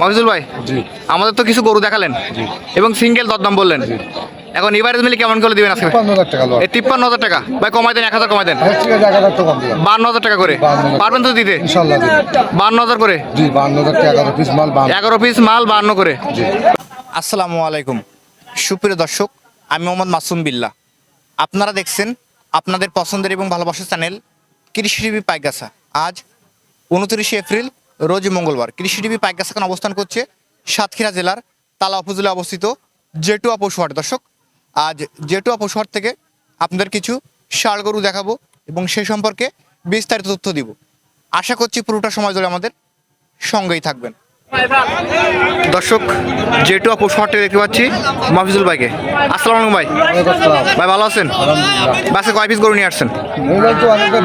মফিজুল ভাই আমাদের তো কিছু গরু দেখালেন এবং সিঙ্গেল দরদাম বললেন। এখন এবারে মিলে কেমন করে দিবেন আজকে? তিপ্পান্ন হাজার টাকা ভাই কমাই দেন এক হাজার কমাই দেন। বান্ন হাজার টাকা করে। পারবেন তো দিতে? বান্ন হাজার করে? এগারো পিস মাল বান্ন। করে। আসসালামু আলাইকুম। সুপ্রিয় দর্শক আমি মোহাম্মদ মাসুম বিল্লাহ আপনারা দেখছেন আপনাদের পছন্দের এবং ভালোবাসার চ্যানেল কৃষি টিভি পাইকাসা আজ উনত্রিশে এপ্রিল রোজ মঙ্গলবার। কৃষি টিভি পাইকাসা অবস্থান করছে সাতক্ষীরা জেলার তালা উপজেলায় অবস্থিত জেটুয়া পশুহাট দর্শক, আজ জেটুয়া পশুহাট থেকে আপনাদের কিছু ষাড় গরু দেখাবো এবং সে সম্পর্কে বিস্তারিত তথ্য দিব। আশা করছি পুরোটা সময় ধরে আমাদের সঙ্গেই থাকবেন। দর্শক জেটুয়া পশুহাটে দেখতে পাচ্ছি মাহফিজুল ভাইকে। আসসালাম আলাইকুম ভাই। ভাই ভালো আছেন? বাসে কয় পিস গরু নিয়ে আসছেন?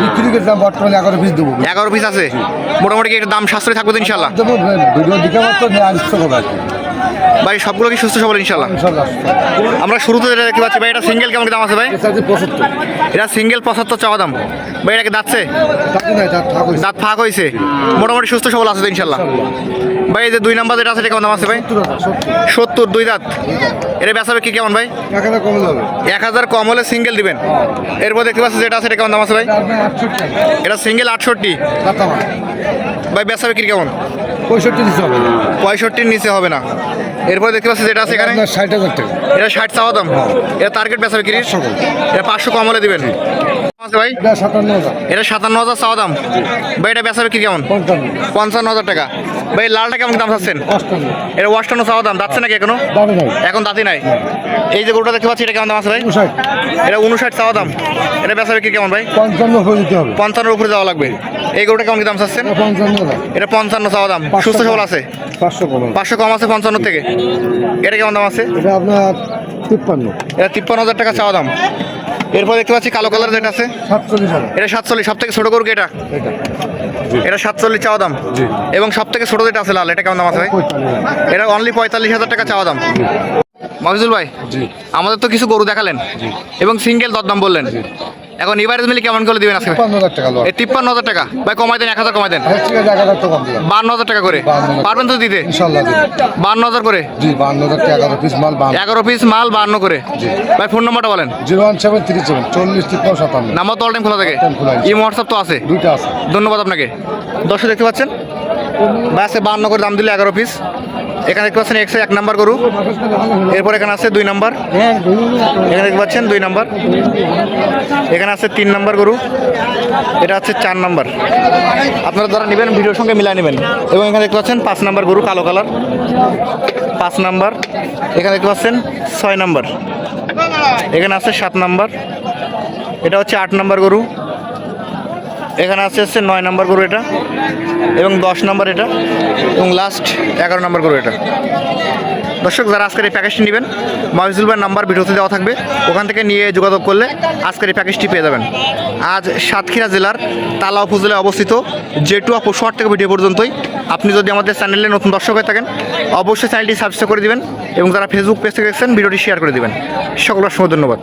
বিক্রি করছিলাম বর্তমানে এগারো পিস দেবো। এগারো পিস আছে। মোটামুটি একটা একটু দাম সাশ্রয় থাকবে তো ইনশাল্লাহ ভাই সবগুলো কি সুস্থ সবল ইনশাল্লাহ আমরা শুরুতে যেটা দেখতে পাচ্ছি ভাই এটা সিঙ্গেল কেমন দাম আছে ভাই? এটা সিঙ্গেল পঁচাত্তর। চাওয়া দাম। ভাই এটাকে দাঁতছে? দাঁত ফাঁক হয়েছে। মোটামুটি সুস্থ সবল আছে তো ইনশাল্লাহ ভাই এই যে দুই নাম্বার যেটা আছে এটা কেমন দাম আছে ভাই? সত্তর দুই দাঁত। এটা বেচাবে কি কেমন ভাই? এক হাজার কমে হলে সিঙ্গেল দিবেন। এরপর দেখতে পাচ্ছি যেটা আছে এটা কেমন দাম আছে ভাই? এটা সিঙ্গেল আটষট্টি। ভাই বেচা বিক্রি কেমন? পঁয়ষট্টি দিতে হবে। পঁয়ষট্টির নিচে হবে না। এরপর দেখতে পাচ্ছি যেটা আছে এখানে? ষাট হাজার টাকা। এটা ষাট চাওয়া দাম? এটা টার্গেট বেচা বিক্রি পাঁচশো এটা পাঁচশো কম হলে দিবেন। আছে ভাই? এটা সাতান্ন হাজার। চাওয়া দাম? ভাই এটা বেচা বিক্রি কেমন? পঞ্চান্ন হাজার টাকা। ভাই লালটা কেমন দাম চাচ্ছেন? এটা ওয়াশটানো চাওয়া দাম যাচ্ছে নাকি এখনও? এখন দাঁতি নাই? এই যে গরুটা দেখতে পাচ্ছি এটা কেমন দাম আছে ভাই? এটা উনষাট চাওয়া দাম। এটা বেচা বিক্রি কেমন ভাই? পঞ্চান্ন হয়ে দিতে হবে। পঞ্চান্নর উপরে যাওয়া লাগবে। এই গরুটা কেমন দাম চাচ্ছেন? এটা পঞ্চান্ন চাওয়া দাম। সুস্থ সবল আছে? পাঁচশো পাঁচশো কম আছে পঞ্চান্ন থেকে। এটা কেমন দাম আছে? এটা আপনার তিপ্পান্ন। এটা তিপ্পান্ন হাজার টাকা চাওয়া দাম। এরপর দেখতে পাচ্ছি কালো কালার যেটা আছে। এটা সাতচল্লিশ সব থেকে ছোট গরু এটা? এটা। সাতচল্লিশ চাওয়া দাম? এবং সব থেকে ছোট যেটা আছে লাল এটা কেমন দাম আছে ভাই? এটা অনলি পঁয়তাল্লিশ হাজার টাকা চাওয়া দাম। মফিজুল ভাই আমাদের তো কিছু গরু দেখালেন এবং সিঙ্গেল দরদাম বললেন। এখন এবারে মিলে কেমন করে দিবেন আজকে? তিপ্পান্ন হাজার টাকা লস এই তিপ্পান্ন হাজার টাকা? ভাই কমাই দেন এক হাজার কমাই দেন। বান্ন হাজার টাকা করে? পারবেন তো দিতে? বান্ন হাজার করে? এগারো পিস মাল বান্ন। করে। ভাই ফোন নাম্বারটা বলেন। Zero one seven three seven চল্লিশ তিপ্পান্ন সাতান্ন। নাম্বার তো অল টাইম খোলা থাকে। ইমো হোয়াটসঅ্যাপ তো আছে। দুইটা আছে। ধন্যবাদ আপনাকে। দর্শক দেখতে পাচ্ছেন? ভাই আছে বান্ন করে দাম দিলে এগারো পিস এখানে দেখতে পাচ্ছেন একশো এক নাম্বার গরু। এরপর এখানে আছে দুই নাম্বার। এখানে দেখতে পাচ্ছেন দুই নাম্বার। এখানে আছে তিন নাম্বার গরু। এটা হচ্ছে চার নাম্বার। আপনারা যারা নেবেন, ভিডিওর সঙ্গে মিলাই নেবেন। এবং এখানে দেখতে পাচ্ছেন পাঁচ নাম্বার গরু, কালো কালার। পাঁচ নাম্বার। এখানে দেখতে পাচ্ছেন ছয় নাম্বার। এখানে আছে সাত নাম্বার। এটা হচ্ছে আট নাম্বার গরু। এখানে আছে হচ্ছে নয় নম্বর গরু এটা এবং দশ নম্বর এটা এবং লাস্ট এগারো নম্বর গরু এটা। দর্শক, যারা আজকের এই প্যাকেজটি নেবেন মহিজুল নাম্বার ভিডিওতে দেওয়া থাকবে। ওখান থেকে নিয়ে যোগাযোগ করলে আজকের এই প্যাকেজটি পেয়ে যাবেন। আজ সাতক্ষীরা জেলার তালা উপজেলায় অবস্থিত জেটুয়া পশুহাট থেকে ভিডিও পর্যন্তই। আপনি যদি আমাদের চ্যানেলে নতুন দর্শক হয়ে থাকেন, অবশ্যই চ্যানেলটি সাবস্ক্রাইব করে দিবেন এবং যারা ফেসবুক পেজ থেকে দেখছেন, ভিডিওটি শেয়ার করে দিবেন। সকল অসংখ্য ধন্যবাদ।